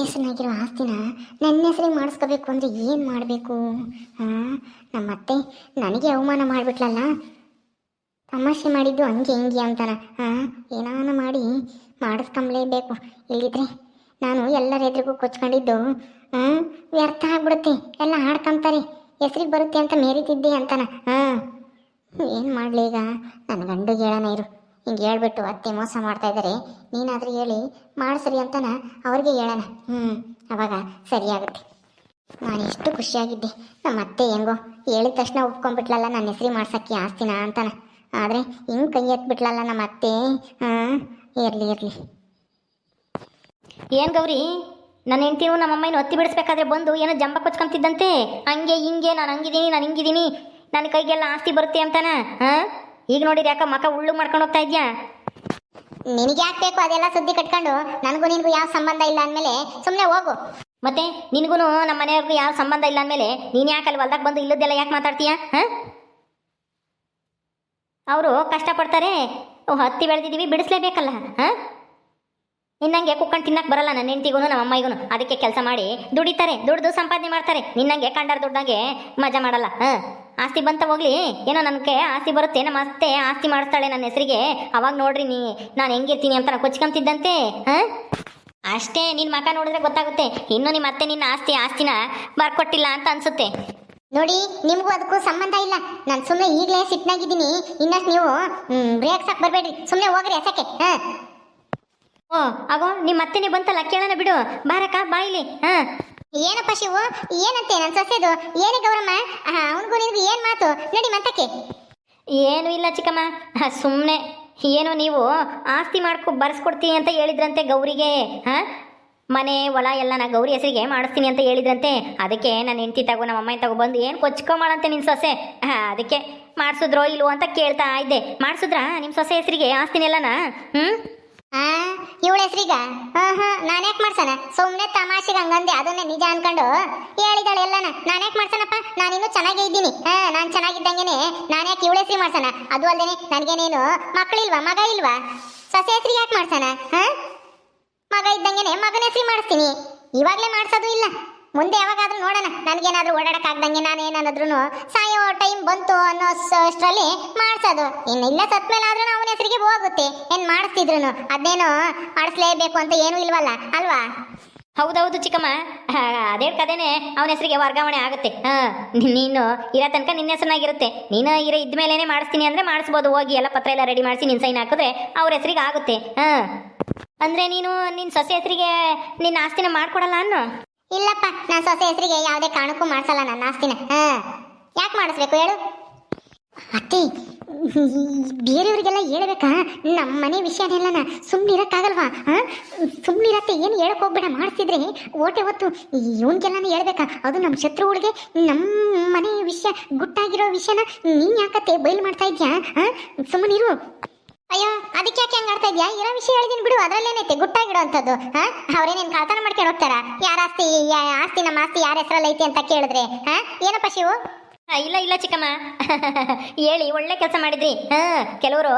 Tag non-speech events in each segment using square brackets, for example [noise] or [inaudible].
ಹೆಸರಿನಾಗಿರೋ ಆಸ್ತಿನ ನನ್ನ ಹೆಸರಿಗೆ ಮಾಡಿಸ್ಕೋಬೇಕು ಅಂದರೆ ಏನು ಮಾಡಬೇಕು? ಹಾಂ ನಮ್ಮ ಅತ್ತೆ ನನಗೆ ಅವಮಾನ ಮಾಡಿಬಿಟ್ಲಲ್ಲ? ತಮಾಷೆ ಮಾಡಿದ್ದು ಹಂಗೆ ಹಿಂಗೆ ಅಂತಾನ ಹಾಂ ಏನಾನ ಮಾಡಿ ಮಾಡಿಸ್ಕೊಂಬಲೇಬೇಕು. ಇಲ್ಲಿದ್ರೆ ನಾನು ಎಲ್ಲರ ಎದುರಿಗೂ ಕೊಚ್ಕೊಂಡಿದ್ದು ಹಾಂ ವ್ಯರ್ಥ ಆಗ್ಬಿಡುತ್ತೆ. ಎಲ್ಲ ಆಡ್ಕೊಂತಾರೆ. ಹೆಸ್ರಿಗೆ ಬರುತ್ತೆ ಅಂತ ಮೇರಿತಿದ್ದೆ ಅಂತಾನ. ಹಾಂ ಏನು ಮಾಡಲಿ ಈಗ? ನನ್ನ ಗಂಡಿಗೆ ಹೇಳೋಣ ಇರು. ಹಿಂಗೆ ಹೇಳ್ಬಿಟ್ಟು ಅತ್ತೆ ಮೋಸ ಮಾಡ್ತಾ ಇದ್ದಾರೆ ನೀನಾದರೂ ಹೇಳಿ ಮಾಡಿಸ್ರಿ ಅಂತನ ಅವ್ರಿಗೆ ಹೇಳೋಣ. ಹ್ಞೂ ಅವಾಗ ಸರಿಯಾಗುತ್ತೆ ನಾನು ಎಷ್ಟು ಖುಷಿಯಾಗಿದ್ದೆ. ನಮ್ಮ ಅತ್ತೆ ಹೆಂಗೋ, ಹೇಳಿದ ತಕ್ಷಣ ಒಪ್ಕೊಂಡ್ಬಿಟ್ಲಲ್ಲ ನನ್ನ ಹೆಸರಿ ಮಾಡ್ಸಕ್ಕೆ ಆಸ್ತಿನ ಅಂತನ. ಆದರೆ ಹಿಂಗೆ ಕೈ ಎತ್ಬಿಟ್ಲಲ್ಲ ನಮ್ಮ ಅತ್ತೆ, ಹಾಂ, ಇರಲಿ ಇರಲಿ. ಏನು ಗೌರಿ ನನ್ನ ಹೆಂಡ್ತಿನೂ ನಮ್ಮ ಅಮ್ಮನ ಒತ್ತಿ ಬಿಡಿಸ್ಬೇಕಾದ್ರೆ ಬಂದು ಏನೋ ಜಂಬ ಕೊಚ್ಕೊಂತಿದ್ದಂತೆ? ಹಂಗೆ, ಹಿಂಗೆ, ನಾನು ಹಂಗಿದ್ದೀನಿ, ನಾನು ಹಿಂಗಿದ್ದೀನಿ. ನನ್ನ ಕೈಗೆಲ್ಲ ಆಸ್ತಿ ಬರುತ್ತೆ ಅಂತಾನ, ಹಾಂ? ಈಗ ನೋಡಿದ್ರೆ ಯಾಕ ಮಕ ಉಳ್ಳು ಮಾಡ್ಕೊಂಡು ಹೋಗ್ತಾ ಇದ್ಯಾ? ನಿನಗೆ ಯಾಕೆ ಬೇಕು ಅದೆಲ್ಲ ಸುದ್ದಿ ಕಟ್ಕೊಂಡು? ನನಗೂ ನಿನಗೂ ಯಾವ ಸಂಬಂಧ ಇಲ್ಲ ಅಂದಮೇಲೆ ಸುಮ್ಮನೆ ಹೋಗು. ಮತ್ತೆ ನಿನಗೂ ನಮ್ಮ ಮನೆಯವ್ರಿಗೂ ಯಾವ ಸಂಬಂಧ ಇಲ್ಲ ಅಂದಮೇಲೆ ನೀನು ಯಾಕೆ ಅಲ್ಲಿ ಹೊಲ್ದಾಗ ಬಂದು ಇಲ್ಲದೆಲ್ಲ ಯಾಕೆ ಮಾತಾಡ್ತೀಯಾ ಹಾಂ? ಅವರು ಕಷ್ಟಪಡ್ತಾರೆ. ಓ, ಹತ್ತಿ ಬೆಳೆದಿದ್ದೀವಿ ಬಿಡಿಸ್ಲೇಬೇಕಲ್ಲ ಹಾಂ? ನಿನ್ನಂಗೆ ಕುಕ್ಕಂಡು ತಿನ್ನಕ್ಕೆ ಬರಲ್ಲ ನನ್ನ ಹೆಂಡತಿಗೂ ನಮ್ಮ ಅಮ್ಮಗೂ ಅದಕ್ಕೆ ಕೆಲಸ ಮಾಡಿ ದುಡಿತಾರೆ ದುಡ್ದು ಸಂಪಾದನೆ ಮಾಡ್ತಾರೆ. ನಿನ್ನಂಗೆ ಕಂಡಾರ ದುಡ್ಡಂಗೆ ಮಜಾ ಮಾಡಲ್ಲ ಹಾಂ? ಆಸ್ತಿ ಬಂತ ಹೋಗ್ಲಿ. ಏನೋ ನನಗೆ ಆಸ್ತಿ ಬರುತ್ತೆ ನಮ್ಮ ಅತ್ತೆ ಆಸ್ತಿ ಮಾಡಿಸ್ತಾಳೆ ನನ್ನ ಹೆಸರಿಗೆ. ಅವಾಗ ನೋಡ್ರಿ ನೀ ನಾನು ಹೆಂಗಿರ್ತೀನಿ ಅಂತ ನಾನು ಕೊಚ್ಕೊಂತಿದ್ದಂತೆ ಹಾಂ? ಅಷ್ಟೇ ನಿನ್ನ ಮಕ ನೋಡಿದ್ರೆ ಗೊತ್ತಾಗುತ್ತೆ. ಇನ್ನು ನಿಮ್ಮ ಅತ್ತೆ ನಿನ್ನ ಆಸ್ತಿ ಆಸ್ತಿನ ಬರ್ಕೊಟ್ಟಿಲ್ಲ ಅಂತ ಅನ್ಸುತ್ತೆ. ನೋಡಿ ನಿಮಗೂ ಅದಕ್ಕೂ ಸಂಬಂಧ ಇಲ್ಲ. ನಾನು ಸುಮ್ಮನೆ ಈಗಲೇ ಸಿಟ್ನಾಗಿದ್ದೀನಿ. ಇನ್ನಷ್ಟು ನೀವು ಬ್ರೇಕ್ ಸಾಕ್ ಬರಬೇಡ್ರಿ. ಸುಮ್ಮನೆ ಹೋಗ್ರಿ ಎಸಕ್ಕೆ ಹಾಂ? ಓ ಆಗೋ ನಿಮ್ಮ ಅತ್ತೆನೇ ಬಂತಲ್ಲ ಕೇಳೋಣ ಬಿಡು. ಬಾರಕ್ಕ ಬಾಯಿಲಿ ಹಾಂ? ಏನಪ್ಪ ಶಿವು? ಏನಂತೆ ನನ್ನ ಸೊಸೆದು? ಏನೇ ಗೌರಮ್ಮ? ಅವನಿಗೂ ನಿನಗೂ ಏನು ಮಾತು? ನಡಿ ಮತ್ತಕ್ಕೆ ಏನು ಇಲ್ಲ ಚಿಕ್ಕಮ್ಮ ಸುಮ್ಮನೆ ಏನು ನೀವು ಆಸ್ತಿ ಮಾಡ್ಕೊ ಬರ್ಸ್ಕೊಡ್ತೀನಿ ಅಂತ ಹೇಳಿದ್ರಂತೆ ಗೌರಿಗೆ, ಹಾಂ? ಮನೆ, ಹೊಲ ಎಲ್ಲ ನಾ ಗೌರಿ ಹೆಸರಿಗೆ ಮಾಡಿಸ್ತೀನಿ ಅಂತ ಹೇಳಿದ್ರಂತೆ. ಅದಕ್ಕೆ ನನ್ನ ಹೆಂಡತಿ ತಗೋ ನಮ್ಮ ಅಮ್ಮ ತಗೋ ಬಂದು ಏನು ಕೊಚ್ಕೊಂಬಾಳಂತೆ ನಿನ್ನ ಸೊಸೆ? ಹಾಂ, ಅದಕ್ಕೆ. ಮಾಡಿಸಿದ್ರೋ ಇಲ್ವೋ ಅಂತ ಕೇಳ್ತಾ ಇದ್ದೆ. ಮಾಡಿಸಿದ್ರಾ ನಿಮ್ಮ ಸೊಸೆ ಹೆಸರಿಗೆ ಆಸ್ತಿನೆಲ್ಲನಾ? ಹ್ಞೂ ಆ? ಇವಳ ಹೆಸ್ರೀಗ? ಹಾ ನಾನು ಯಾಕೆ ಮಾಡ್ಸಣ ಸುಮ್ಮನೆ ತಮಾಷೆಗೆ ಹಂಗಂದೆ. ಅದನ್ನೇ ನಿಜ ಅನ್ಕೊಂಡು ಹೇಳಿದಾಳೆ ಎಲ್ಲನ. ನಾನು ಯಾಕೆ ಮಾಡ್ಸಣಪ್ಪ ಇನ್ನೂ ಚೆನ್ನಾಗೇ ಇದ್ದೀನಿ. ಹಾ, ನಾನು ಚೆನ್ನಾಗಿದ್ದಂಗೆನೆ ನಾನು ಯಾಕೆ ಇವಳ ಹೆಸರಿ ಮಾಡ್ಸಣ ಅದು ಅಲ್ಲದೆ ನನಗೇನೇನು ಮಕ್ಕಳಿಲ್ವಾ ಮಗ ಇಲ್ವಾ? ಸೊಸೆ ಹೆಸರಿ ಯಾಕೆ ಮಾಡ್ಸಣ ಹಾ? ಮಗ ಇದ್ದಂಗೆನೆ ಮಗನ ಹೆಸರಿ ಮಾಡಿಸ್ತೀನಿ. ಇವಾಗಲೇ ಮಾಡ್ಸೋದು ಇಲ್ಲ. ಮುಂದೆ ಯಾವಾಗಾದ್ರೂ ನೋಡೋಣ. ನನಗೇನಾದ್ರೂ ಓಡಾಡಕ್ ಆಗ್ದಂಗೆ ನಾನು ಏನಾದ್ರೂ ಸಾಯೋ ಟೈಮ್ ಬಂತು ಅನ್ನೋ ಅಷ್ಟರಲ್ಲಿ ಮಾಡ್ಸೋದು. ಇನ್ನು ಇಲ್ಲ ಸತ್ ಮೇಲೆ ಆದ್ರೂ ಅವನ ಹೆಸರಿಗೆ ಹೋಗುತ್ತೆ. ಏನು ಮಾಡಿಸ್ತಿದ್ರು ಅದೇನು ಮಾಡಿಸ್ಲೇಬೇಕು ಅಂತ ಏನೂ ಇಲ್ವಲ್ಲ, ಅಲ್ವಾ? ಹೌದೌದು ಚಿಕ್ಕಮ್ಮ. ಅದೇ ಕದೇನೆ ಅವನ ಹೆಸರಿಗೆ ವರ್ಗಾವಣೆ ಆಗುತ್ತೆ. ಹಾ, ನೀನು ಇರೋ ತನಕ ನಿನ್ನ ಹೆಸರಿನಾಗಿರುತ್ತೆ. ನೀನು ಇರೋ ಇದ್ಮೇಲೆ ಮಾಡಿಸ್ತೀನಿ ಅಂದ್ರೆ ಮಾಡಿಸ್ಬೋದು. ಹೋಗಿ ಎಲ್ಲ ಪತ್ರ ಎಲ್ಲ ರೆಡಿ ಮಾಡಿಸಿ ನಿನ್ನ ಸೈನ್ ಹಾಕಿದ್ರೆ ಅವ್ರ ಹೆಸರಿಗೆ ಆಗುತ್ತೆ. ಹಾಂ. ಅಂದ್ರೆ ನೀನು ನಿನ್ನ ಸೊಸೆ ಹೆಸರಿಗೆ ನಿನ್ನ ಆಸ್ತಿನ ಮಾಡ್ಕೊಡಲ್ಲ ಅನ್ನೋ? ಇಲ್ಲಪ್ಪ, ನಾನು ಸೊಸೆ ಹೆಸರಿಗೆ ಯಾವುದೇ ಕಾರಣಕ್ಕೂ ಮಾಡ್ಸಲ್ಲ ನನ್ನ ಆಸ್ತಿನ. ಹಾ, ಯಾಕೆ ಮಾಡಿಸ್ಬೇಕು ಹೇಳು? ಅತ್ತೆ, ಬೇರೆಯವರಿಗೆಲ್ಲ ಹೇಳ್ಬೇಕಾ? ನಮ್ಮ ಮನೆ ವಿಷಯನೆಲ್ಲನ ಸುಮ್ಮನಿರಕ್ಕಾಗಲ್ವಾ ಸುಮ್ಮನಿರತ್ತೆ ಏನು ಹೇಳಕ್ ಹೋಗ್ಬೇಡ ಮಾಡಿಸಿದ್ರೆ ಓಟೆ ಹೊತ್ತು ಇವನ್ಗೆಲ್ಲಾನು ಹೇಳ್ಬೇಕಾ? ಅದು ನಮ್ಮ ಶತ್ರುಗಳಿಗೆ ನಮ್ಮ ಮನೆ ವಿಷಯ, ಗುಟ್ಟಾಗಿರೋ ವಿಷಯನ ನೀನ್ ಯಾಕತ್ತೆ ಬಯಲು ಮಾಡ್ತಾ ಇದ್ಯಾ? ಸುಮ್ಮನೆ ಇರು. ಅಯ್ಯೋ, ಅದಕ್ಕೆ ಯಾಕೆ ಹಂಗೆ ಆಡ್ತಾ ಇದ್ಯಾ? ಇರೋ ವಿಷಯ ಹೇಳಿದೀನಿ ಬಿಡು, ಅದರಲ್ಲೇನೈತೆ? ಗುಟ್ಟಾಗಿಡೋ ಅಂತದ್ದು ಹಾ? ಅವ್ರೇನೇನ್ ಕಳ್ತನ ಮಾಡ್ಕೊಂಡು ಹೋಗ್ತಾರ? ಯಾರ ಆಸ್ತಿ ಆಸ್ತಿ ನಮ್ಮ ಆಸ್ತಿ, ಯಾರ ಹೆಸರಲ್ಲಿ ಐತಿ ಅಂತ ಕೇಳಿದ್ರೆ, ಹಾ? ಏನಪ್ಪ ಶಿವು? ಇಲ್ಲ ಇಲ್ಲ ಚಿಕ್ಕಮ್ಮ. [laughs] ಹೇಳಿ, ಒಳ್ಳೆ ಕೆಲಸ ಮಾಡಿದ್ರಿ. ಹಾ, ಕೆಲವರು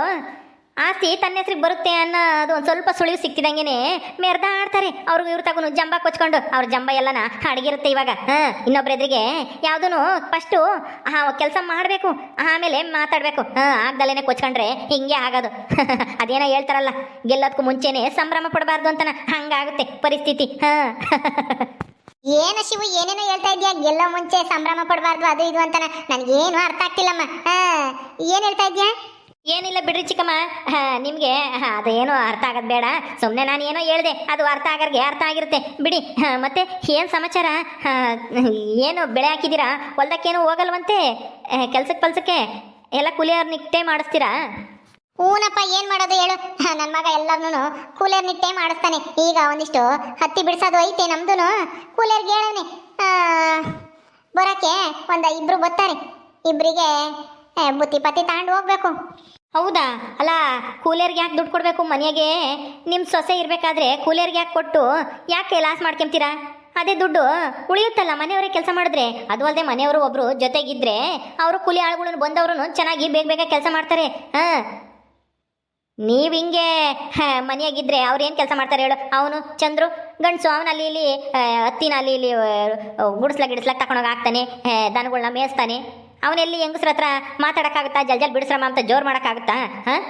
ಆಸ್ತಿ ತನ್ನ ಹೆಸ್ರಿಗೆ ಬರುತ್ತೆ ಅನ್ನೋದು ಒಂದು ಸ್ವಲ್ಪ ಸುಳಿವು ಸಿಕ್ತಿದಂಗೆನೆ ಮೆರ್ದಾಡ್ತಾರೆ ಅವ್ರಿಗೆ ಇವ್ರು ತಗೊಂಡು ಜಂಬ ಕೊಚ್ಕೊಂಡು, ಅವ್ರ ಜಂಬ ಎಲ್ಲನ ಅಡಗಿರುತ್ತೆ ಇವಾಗ. ಹಾ, ಇನ್ನೊಬ್ರ ಎದುರಿಗೆ ಯಾವುದೂ ಫಸ್ಟು ಕೆಲಸ ಮಾಡಬೇಕು, ಆಮೇಲೆ ಮಾತಾಡಬೇಕು. ಹಾಂ ಆಗ್ದಲೇನೆ ಕೊಚ್ಕೊಂಡ್ರೆ ಹಿಂಗೆ ಆಗೋದು. [laughs] ಅದೇನೋ ಹೇಳ್ತಾರಲ್ಲ ಗೆಲ್ಲೋದಕ್ಕೂ ಮುಂಚೆನೆ ಸಂಭ್ರಮ ಪಡಬಾರ್ದು ಅಂತನ, ಹಂಗಾಗುತ್ತೆ ಪರಿಸ್ಥಿತಿ. ಹಾಂ. [laughs] ಏನು ಶಿವು, ಏನೇನೋ ಹೇಳ್ತಾ ಇದೆಯಾ? ಗೆಲ್ಲೋ ಮುಂಚೆ ಸಂಭ್ರಮ ಪಡಬಾರ್ದು, ಅದು ಇದು ಅಂತ ನನಗೇನು ಅರ್ಥ ಆಗ್ತಿಲ್ಲಮ್ಮ. ಹಾಂ, ಏನು ಹೇಳ್ತಾ ಇದ್ಯಾ? ಏನಿಲ್ಲ ಬಿಡ್ರಿ ಚಿಕ್ಕಮ್ಮ. ನಿಮಗೆ ಅದೇನೋ ಅರ್ಥ ಆಗೋದು ಬೇಡ. ಸುಮ್ಮನೆ ನಾನು ಏನೋ ಹೇಳಿದೆ ಅದು ಅರ್ಥ ಆಗರ್ಗೆ ಅರ್ಥ ಆಗಿರುತ್ತೆ. ಬಿಡಿ ಮತ್ತೆ ಏನು ಸಮಾಚಾರ? ಏನು ಬೆಳೆ ಹಾಕಿದ್ದೀರಾ? ಹೊಲ್ದಕ್ಕೇನು ಹೋಗಲ್ವಂತೆ? ಕೆಲ್ಸಕ್ಕೆ ಪಲ್ಸಕ್ಕೆ? ಎಲ್ಲ ಕೂಲಿಯವ್ರ ನಿಟ್ಟೆ ಮಾಡಿಸ್ತೀರಾ? ಹೂನಪ್ಪ ಏನ್ ಮಾಡೋದು ಹೇಳು. ನನ್ನ ಮಗ ಎಲ್ಲಾರ್ನು ಕೂಲರ್ ನಿಟ್ಟೆ ಮಾಡಿಸ್ತಾನೆ. ಈಗ ಒಂದಿಷ್ಟು ಹತ್ತಿ ಬಿಡ್ಸೋದು ಐತೆ ನಮ್ದು ಕೂಲಿಯರ್ಗೆ ಹೇಳನೆ ಬರಕ್ಕೆ ಒಂದ ಇಬ್ರು ಬರ್ತಾರೆ. ಇಬ್ರಿಗೆ ಆ, ಬುತ್ತಿ ಪತ್ತಿ ತಗೊಂಡು ಹೋಗ್ಬೇಕು. ಹೌದಾ? ಅಲ್ಲ, ಕೂಲಿಯರ್ಗೆ ಯಾಕೆ ದುಡ್ಡು ಕೊಡಬೇಕು ಮನೆಗೆ? ನಿಮ್ಮ ಸೊಸೆ ಇರಬೇಕಾದ್ರೆ ಕೂಲಿಯರ್ಗೆ ಯಾಕೆ ಕೊಟ್ಟು ಯಾಕೆ ಲಾಸ್ ಮಾಡ್ಕೊಂತೀರಾ? ಅದೇ ದುಡ್ಡು ಉಳಿಯುತ್ತಲ್ಲ ಮನೆಯವರೇ ಕೆಲಸ ಮಾಡಿದ್ರೆ. ಅದು ಅಲ್ಲದೆ ಮನೆಯವರು ಒಬ್ಬರು ಜೊತೆಗಿದ್ರೆ ಅವರು ಕೂಲಿ ಆಳುಗಳನ್ನು ಬಂದವರು ಚೆನ್ನಾಗಿ ಬೇಗ ಬೇಗ ಕೆಲಸ ಮಾಡ್ತಾರೆ. ಹಾಂ. ನೀವು ಹಿಂಗೆ ಮನೆಯಾಗಿದ್ರೆ ಅವ್ರು ಏನು ಕೆಲಸ ಮಾಡ್ತಾರೆ ಹೇಳು. ಅವನು ಚಂದ್ರು, ಗಂಡಸು ಅವನಲ್ಲಿ ಇಲ್ಲಿ ಹತ್ತಿನಲ್ಲಿ ಇಲ್ಲಿ ಗುಡಿಸ್ಲಾಗ ಗಿಡಿಸ್ಲಾಗ ತಗೊಂಡೋಗಿ ಹಾಕ್ತಾನೆ. ದನಗಳನ್ನ ದನಗಳ್ನ ಮೇಯಿಸ್ತಾನೆ. ಅವನೆಲ್ಲಿ ಹೆಂಗಸ್ರ ಹತ್ರ ಮಾತಾಡೋಕ್ಕಾಗುತ್ತಾ? ಜಲ್ ಜಲ್ ಬಿಡಿಸ್ರಮ್ಮ ಅಂತ ಜೋರು ಮಾಡೋಕ್ಕಾಗುತ್ತಾ? ಹಾಂ?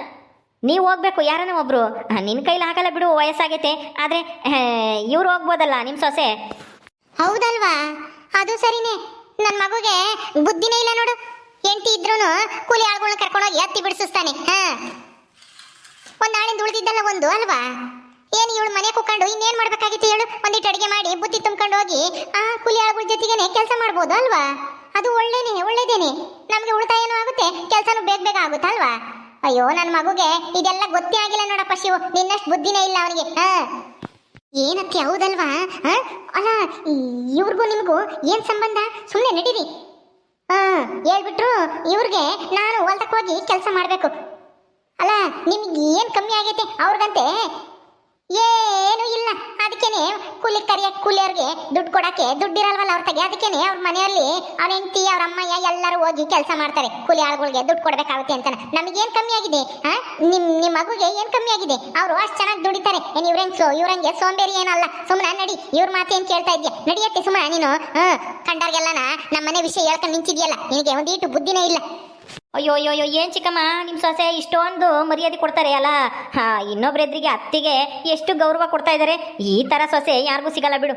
ನೀವು ಹೋಗ್ಬೇಕು, ಯಾರನ್ನ ಒಬ್ರು? ನಿನ್ನ ಕೈಲಿ ಹಾಕಲ್ಲ ಬಿಡು, ವಯಸ್ಸಾಗೈತೆ. ಆದರೆ ಇವ್ರು ಹೋಗ್ಬೋದಲ್ಲ ನಿಮ್ಮ ಸೊಸೆ? ಹೌದಲ್ವಾ? ಅದು ಸರಿನೇ. ನನ್ನ ಮಗುಗೆ ಬುದ್ಧಿನೇ ಇಲ್ಲ ನೋಡು. ಎಂಟಿ ಇದ್ರೂ ಕೂಲಿ ಆಳುಗಳನ್ನ ಕರ್ಕೊಂಡೋಗಿ ಎತ್ತಿ ಬಿಡಿಸ್ತಾನೆ ಹಾಂ? ಒಂದು ನಾಳಿಂದ ಉಳಿದಿದ್ದಲ್ಲ ಒಂದು, ಅಲ್ವಾ? ಏನು ಇವಳು ಮನೆ ಕುಕ್ಕೊಂಡು ಇನ್ನೇನು ಮಾಡ್ಬೇಕಾಗಿತ್ತು ಹೇಳು? ಒಂದಿಟ್ಟು ಅಡುಗೆ ಮಾಡಿ, ಬುದ್ಧಿ ತುಂಬ್ಕೊಂಡು ಹೋಗಿ ಆ, ಕೂಲಿ ಆಳುಗಳ ಜೊತೆಗೇನೆ ಕೆಲಸ ಮಾಡ್ಬೋದು, ಅಲ್ವಾ? ಅದು ಒಳ್ಳೇನೇ, ಒಳ್ಳೇದೇನೆ. ನಮಗೆ ಉಳಿತಾಯನೂ ಆಗುತ್ತೆ, ಕೆಲಸನೂ ಬೇಗ ಬೇಗ ಆಗುತ್ತೆ ಅಲ್ವಾ? ಅಯ್ಯೋ ನನ್ನ ಮಗುಗೆ ಇದೆಲ್ಲ ಗೊತ್ತೇ ಆಗಿಲ್ಲ ನೋಡಪ್ಪ ಶಿವು. ನಿನ್ನಷ್ಟು ಬುದ್ಧಿನೇ ಇಲ್ಲ ಅವನಿಗೆ. ಹಾ? ಏನಕ್ಕೆ, ಹೌದಲ್ವಾ? ಅಲ್ಲ ಇವ್ರಿಗೂ ನಿಮಗೂ ಏನ್ ಸಂಬಂಧ? ಸುಮ್ಮನೆ ನಡೀರಿ. ಹಾ, ಹೇಳ್ಬಿಟ್ರು ಇವ್ರಿಗೆ ನಾನು ಹೊಲ್ದಕ್ಕೆ ಹೋಗಿ ಕೆಲಸ ಮಾಡಬೇಕು. ಅಲ್ಲ, ನಿಮ್ಗೆ ಏನು ಕಮ್ಮಿ ಆಗೈತೆ? ಅವ್ರಿಗಂತೆ ಏನು ಇಲ್ಲ. ಅದಕ್ಕೇನೆ ಕೂಲಿ ಕರಿಯ ಕೂಲಿಯವ್ರಿಗೆ ದುಡ್ಡು ಕೊಡಕ್ಕೆ ದುಡ್ಡಿರಲ್ವಲ್ಲ ಅವ್ರ ತಗೆ? ಅದಕ್ಕೇನೆ ಅವ್ರ ಮನೆಯಲ್ಲಿ ಅವ್ರ ಹೆಂಡತಿ, ಅವ್ರ ಅಮ್ಮಯ್ಯ ಎಲ್ಲರೂ ಹೋಗಿ ಕೆಲಸ ಮಾಡ್ತಾರೆ. ಕೂಲಿ ಆಳುಗಳಿಗೆ ದುಡ್ಡು ಕೊಡಬೇಕಾಗುತ್ತೆ ಅಂತ ನಮಗೇನು ಕಮ್ಮಿ ಆಗಿದೆ ಹಾ ನಿಮ್ ನಿಮ್ಮ ಮಗುಗೆ ಏನ್ ಕಮ್ಮಿ ಆಗಿದೆ? ಅವರು ಅಷ್ಟು ಚೆನ್ನಾಗಿ ದುಡಿತಾರೆ. ಏನ್ ಇವ್ರೇನು ಸೋ ಇವ್ರಂಗೆ ಸೋಂಬೇರಿ ಏನಲ್ಲ ಸುಮ್ಮನೆ ನಡಿ, ಇವ್ರ ಮಾತೇನ್ ಕೇಳ್ತಾ ಇದ್ಯಾ? ನಡಿಯತ್ತೆ ಸುಮ್ಮನೆ ನೀನು ಹ್ಮ್ ನಮ್ಮ ಮನೆ ವಿಷಯ ಹೇಳ್ಕೊಂಡು ನಿಂತಿದ್ಯಲ್ಲ? ನಿನಗೆ ಒಂದೀಟು ಬುದ್ಧಿನೇ ಇಲ್ಲ. ಅಯ್ಯೋ ಅಯ್ಯೋ ಅಯ್ಯೋ, ಏನ್ ಚಿಕ್ಕಮ್ಮ? ನಿಮ್ಮ ಸೊಸೆ ಇಷ್ಟೊಂದು ಮರ್ಯಾದೆ ಕೊಡ್ತಾರೆ ಅಲ್ಲ? ಹಾ ಇನ್ನೊಬ್ರ ಎದುರಿಗೆ ಅತ್ತಿಗೆ ಎಷ್ಟು ಗೌರವ ಕೊಡ್ತಾ ಇದ್ದಾರೆ ಈ ಥರ ಸೊಸೆ ಯಾರಿಗೂ ಸಿಗಲ್ಲ ಬಿಡು.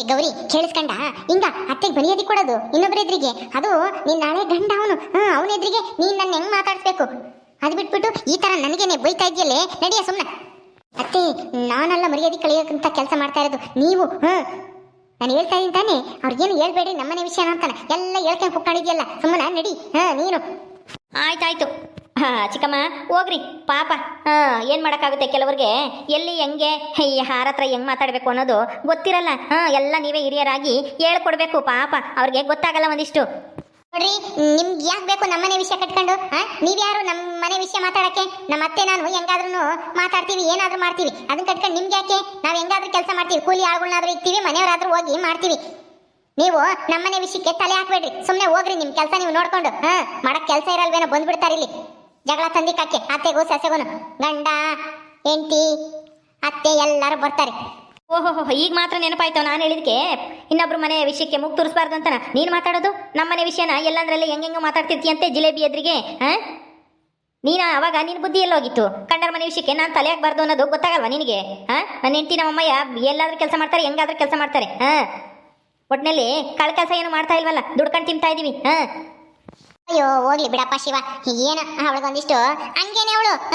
ಏ, ಗೌರಿ, ಕೇಳಿಸ್ಕಂಡ? ಹಿಂಗ ಅತ್ತೆಗೆ ಮರ್ಯಾದೆ ಕೊಡೋದು ಇನ್ನೊಬ್ರ ಎದ್ರಿಗೆ ಅದು ನಿನ್ ನಾಳೆ ಗಂಡ ಅವನು. ಹ್ಮ್ ಅವನ ಎದ್ರಿಗೆ ನೀನ್ ನನ್ನ ಹೆಂಗ್ ಮಾತಾಡ್ಸ್ಬೇಕು? ಅದು ಬಿಟ್ಬಿಟ್ಟು ಈ ತರ ನನಗೇನೆ ಬೈತಾ ಇದೆಯಲ್ಲೇ? ನಡೆಯ ಸುಮ್ಮನೆ ಅತ್ತೆ, ನಾನೆಲ್ಲ ಮರ್ಯಾದೆ ಕಳೆಯೋಕಂತ ಕೆಲಸ ಮಾಡ್ತಾ ಇರೋದು. ನೀವು ಹ್ಮ್ ನಾನು ಹೇಳ್ತಾ ಇದ್ದೀನಿ ತಾನೆ. ಅವ್ರಿಗೇನು ಹೇಳ್ಬೇಡಿ, ನಮ್ಮನೆ ವಿಷಯ ಅಂತಾನೆ. ಎಲ್ಲ ಹೇಳ್ಕೊಂಡು ಕುಕ್ಕಾಡಿದ್ಯಲ್ಲ ಸುಮ್ಮನೆ ನಡಿ. ಹಾ, ನೀನು. ಆಯ್ತಾಯ್ತು. ಹಾಂ, ಚಿಕ್ಕಮ್ಮ, ಹೋಗ್ರಿ. ಪಾಪ, ಹಾಂ, ಏನು ಮಾಡೋಕ್ಕಾಗುತ್ತೆ ಕೆಲವ್ರಿಗೆ? ಎಲ್ಲಿ, ಹೆಂಗೆ ಯಾರ ಹತ್ರ ಹೆಂಗೆ ಮಾತಾಡಬೇಕು ಅನ್ನೋದು ಗೊತ್ತಿರಲ್ಲ. ಹಾಂ, ಎಲ್ಲ ನೀವೇ ಹಿರಿಯರಾಗಿ ಹೇಳ್ಕೊಡ್ಬೇಕು, ಪಾಪ. ಅವ್ರಿಗೆ ಗೊತ್ತಾಗಲ್ಲ ಒಂದಿಷ್ಟು. ನೋಡ್ರಿ, ನಿಮ್ಗೆ ಯಾಕೆ ಬೇಕು ನಮ್ಮನೆ ವಿಷಯ ಕಟ್ಕೊಂಡು? ನೀವ್ಯಾರು ನಮ್ಮ ಮನೆ ವಿಷಯ ಮಾತಾಡಕ್ಕೆ? ನಮ್ಮ ಅತ್ತೆ, ನಾನು ಹೆಂಗಾದ್ರೂ ಮಾತಾಡ್ತೀವಿ, ಏನಾದರೂ ಮಾಡ್ತೀವಿ. ಅದನ್ನ ಕಟ್ಕೊಂಡು ನಿಮ್ಗೆ ಯಾಕೆ? ನಾವು ಹೆಂಗಾದ್ರೂ ಕೆಲಸ ಮಾಡ್ತೀವಿ. ಕೂಲಿ ಆಳುಗಳನ್ನಾದ್ರೂ ಇರ್ತೀವಿ ಮನೆಯವರಾದ್ರೂ ಹೋಗಿ ಮಾಡ್ತೀವಿ. ನೀವು ನಮ್ಮನೆ ವಿಷಯಕ್ಕೆ ತಲೆ ಹಾಕ್ಬೇಡ್ರಿ. ಸುಮ್ಮನೆ ಹೋಗ್ರಿ ನಿಮ್ ಕೆಲಸ ನೀವು ನೋಡ್ಕೊಂಡು. ಹಾ, ಮಾಡಕ್ ಕೆಲಸ ಇರಲ್ವೇನೋ ಬಂದ್ಬಿಡ್ತಾರೆ ಇಲ್ಲಿ. ಜಗಳ ತಂದಿಕ್ಕಕ್ಕೆ ಅತ್ತೆಗೂ ಸಸೆಗೂ ಗಂಡ, ಹೆಂಡತಿ, ಅತ್ತೆ ಎಲ್ಲರೂ ಬರ್ತಾರೆ. ಓಹೋ ಈಗ ಮಾತ್ರ ನೆನಪಾಯ್ತು ನಾನು ಹೇಳಿದ್ಕೆ? ಇನ್ನೊಬ್ರು ಮನೆ ವಿಷಯಕ್ಕೆ ಮುಗ್ ತುರಿಸ್ಬಾರ್ದು ಅಂತ ನೀನು ಮಾತಾಡೋದು ನಮ್ಮನೆ ವಿಷಯನ? ಎಲ್ಲಂದ್ರಲ್ಲಿ ಹೆಂಗೆಂಗೆ ಮಾತಾಡ್ತಿರ್ತೀಯಂತೆ ಜಿಲೇಬಿ ಎದ್ರಿಗೆ? ಹಾಂ? ನೀನ ಅವಾಗ ನಿನ್ ಬುದ್ಧಿ ಎಲ್ಲೋಗಿತ್ತು? ಕಂಡರ ಮನೆ ವಿಷಯಕ್ಕೆ ನಾನು ತಲೆ ಹಾಕ್ಬಾರ್ದು ಅನ್ನೋದು ಗೊತ್ತಾಗಲ್ವಾ ನಿನಗೆ? ಹಾಂ? ನನ್ನ ಹೆಂಡತಿ ನಮ್ಮಮ್ಮಯ್ಯ ಎಲ್ಲಾದ್ರೂ ಕೆಲಸ ಮಾಡ್ತಾರೆ, ಹೆಂಗಾದ್ರೂ ಕೆಲಸ ಮಾಡ್ತಾರೆ. ಹಾಂ? ಒಟ್ಟಿನಲ್ಲಿ ಕಳ ಕೆಲಸ ಏನು ಮಾಡ್ತಾ ಇಲ್ವಲ್ಲ? ದುಡ್ಕೊಂಡು ತಿಂತಾ ಇದೀವಿ. ಹಾಂ? ಅಯ್ಯೋ, ಹೋಗ್ಲಿ ಬಿಡಪ್ಪ ಶಿವ. ಏನು ಅವಳಿಗೊಂದಿಷ್ಟು? ಹಂಗೇನೆ ಅವಳು. ಹ?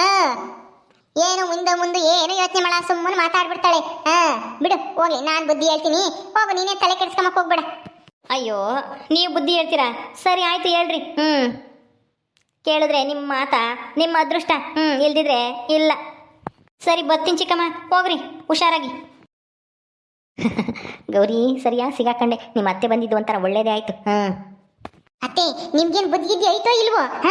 ಏನು ಮುಂದೆ ಮುಂದೆ ಏನು ಯೋಚನೆ ಮಾಡ ಸುಮ್ಮನೆ ಮಾತಾಡ್ಬಿಡ್ತಾಳೆ. ಹಾ? ಬಿಡು, ಹೋಗ್ಲಿ, ನಾನು ಬುದ್ಧಿ ಹೇಳ್ತೀನಿ. ಹೋಗು, ನೀನೇ ತಲೆ ಕೆಡ್ಸ್ಕೊಂಬಕ್ ಹೋಗ್ಬೇಡ. ಅಯ್ಯೋ, ನೀವು ಬುದ್ಧಿ ಹೇಳ್ತೀರಾ? ಸರಿ, ಆಯ್ತು, ಹೇಳ್ರಿ. ಹ್ಮ್. ಕೇಳಿದ್ರೆ ನಿಮ್ಮ ಮಾತಾ, ನಿಮ್ಮ ಅದೃಷ್ಟ, ಹ್ಮ್, ಇಲ್ದಿದ್ರೆ ಇಲ್ಲ. ಸರಿ, ಬರ್ತೀನಿ ಚಿಕ್ಕಮ್ಮ. ಹೋಗ್ರಿ, ಹುಷಾರಾಗಿ. [laughs] ಗೌರಿ ಸರಿಯಾ? ಸಿಗಾಕಂಡೆ ನಿಮ್ಮ ಅತ್ತೆ ಬಂದಿದ್ದು ಒಂಥರ ಒಳ್ಳೇದೇ ಆಯ್ತು. ಹ್ಞೂ ಅತ್ತೆ ನಿಮ್ಗೇನ್ ಬುದ್ಧಿ ಗಿದ್ದಿ ಐತೋ ಇಲ್ವೋ? ಹ?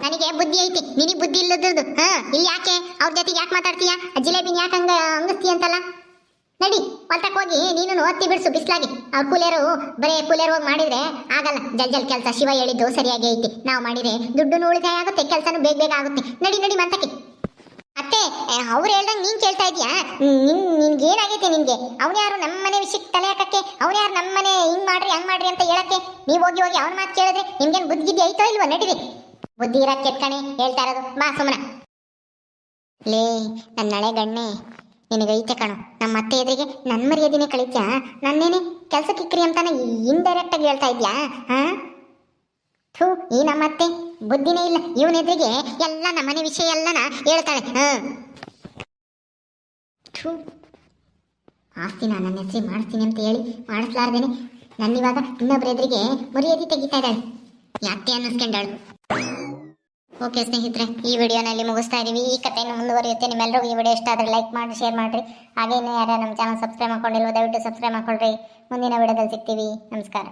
ನನಗೆ ಬುದ್ಧಿ ಐತಿ. ನಿನಗೆ ಬುದ್ಧಿ ಇಲ್ಲದ್ರದ್ದು ಹ ಇಲ್ಲಿ ಯಾಕೆ? ಅವ್ರ ಜೊತೆಗೆ ಯಾಕೆ ಮಾತಾಡ್ತೀಯ? ಆ ಜಿಲೇಬಿನ ಯಾಕೆ ಹಂಗ ಹಂಗಸ್ತೀಯ ಅಂತಲ್ಲ? ನಡಿ ಹೊಲ್ತಕ್ಕೆ ಹೋಗಿ ನೀನು ಹತ್ತಿ ಬಿಡಿಸು ಬಿಸ್ಲಾಗಿ. ಅವ್ರ ಕೂಲಿಯರು ಬರೇ ಕೂಲಿಯರು ಹೋಗಿ ಮಾಡಿದ್ರೆ ಆಗಲ್ಲ. ಜಲ್ ಜಲ್ ಕೆಲಸ ಶಿವ ಹೇಳಿದ್ದು ಸರಿಯಾಗಿ ಐತಿ. ನಾವು ಮಾಡಿದ್ರೆ ದುಡ್ಡು ಉಳಿತಾಯ ಆಗುತ್ತೆ ಕೆಲಸನೂ ಬೇಗ ಬೇಗ ಆಗುತ್ತೆ. ನಡಿ ನಡಿ ಮಂತಕ್ಕೆ ಅತ್ತೆ ಅವ್ರು ಹೇಳ್ದಂಗೆ ನೀನು ಕೇಳ್ತಾ ಇದೀಯಾ? ನಿನ್ ನಿನ್ಗೆ ಏನಾಗೈತೆ ನಿನ್ಗೆ? ಅವ್ನು ಯಾರು ನಮ್ಮ ಮನೆ ವಿಷಯಕ್ಕೆ ತಲೆ ಹಾಕಕ್ಕೆ? ಅವ್ನು ಯಾರು ನಮ್ಮ ಮನೆ ಹಿಂಗ್ ಮಾಡ್ರಿ, ಹಂಗ್ ಮಾಡ್ರಿ ಅಂತ ಹೇಳಕ್ಕೆ? ನೀವು ಹೋಗಿ ಹೋಗಿ ಅವ್ನ ಮಾತು ಕೇಳಿದ್ರೆ ನಿಮ್ಗೇನ್ ಬುದ್ಧಿ ಗಿದ್ದಿ ಐತೋ ಇಲ್ವೋ ನಡೀರಿ? ಬುದ್ಧಿ ಇರೋದ್ ಕೆಟ್ಕಣಿ ಹೇಳ್ತಾ ಇರೋದು. ಬಾ ಸುಮ್ಮನೆ ಲೇ ನನ್ನ ಹಳೆ ಗಣ್ಣೆ ನಿನಗೈತೆ ಕಣು. ನಮ್ಮ ಅತ್ತೆ ಎದುರಿಗೆ ನನ್ನ ಮರ್ಯಾದಿನೇ ಕಳಿತ್ಯಾ? ನನ್ನೇನೆ ಕೆಲ್ಸಕ್ಕೆ ಕಿಕ್ರಿ ಅಂತಾನೆ ಇಂಡೈರೆಕ್ಟಾಗಿ ಹೇಳ್ತಾ ಇದ್ಯಾ? ಹಾ? ಥೂ, ಈ ನಮ್ಮತ್ತೆ. ಬುದ್ಧಿನೇ ಇಲ್ಲ. ಇವನ ಎದುರಿಗೆ ಎಲ್ಲ ನಮ್ಮನೆ ವಿಷಯ ಎಲ್ಲನ ಹೇಳ್ತಾಳೆ. ಆಸ್ತಿ ನಾನು ನನ್ನ ಹೆಸರಿ ಮಾಡಿಸ್ತೀನಿ ಅಂತ ಹೇಳಿ ಮಾಡಿಸ್ಲಾರ್ದೇನೆ. ನನ್ನಿವಾಗ ಇನ್ನೊಬ್ಬರ ಎದುರಿಗೆ ಮರ್ಯಾದೆ ತೆಗಿತಾ ಇದ್ದಾಳೆ. ಯಾಕೆ ಅನ್ನಿಸ್ಕೊಂಡಾಳು? ಓಕೆ ಸ್ನೇಹಿತರೆ, ಈ ವಿಡಿಯೋನಲ್ಲಿ ಮುಗಿಸ್ತಾ ಇದೀವಿ. ಈ ಕಥೆಯನ್ನು ಮುಂದುವರಿಯುತ್ತೆ. ನಿಮ್ಮೆಲ್ಲರಿಗೂ ಈ ವಿಡಿಯೋ ಇಷ್ಟ ಆದರೆ ಲೈಕ್ ಮಾಡಿ, ಶೇರ್ ಮಾಡಿರಿ. ಹಾಗೆ ಇನ್ನೂ ಯಾರು ನಮ್ಮ ಚಾನಲ್ ಸಬ್ಸ್ಕ್ರೈಬ್ ಮಾಡ್ಕೊಂಡಿಲ್ವೋ, ದಯವಿಟ್ಟು ಸಬ್ಸ್ಕ್ರೈಬ್ ಮಾಡ್ಕೊಳ್ರಿ. ಮುಂದಿನ ವಿಡಿಯೋದಲ್ಲಿ ಸಿಗ್ತೀವಿ. ನಮಸ್ಕಾರ.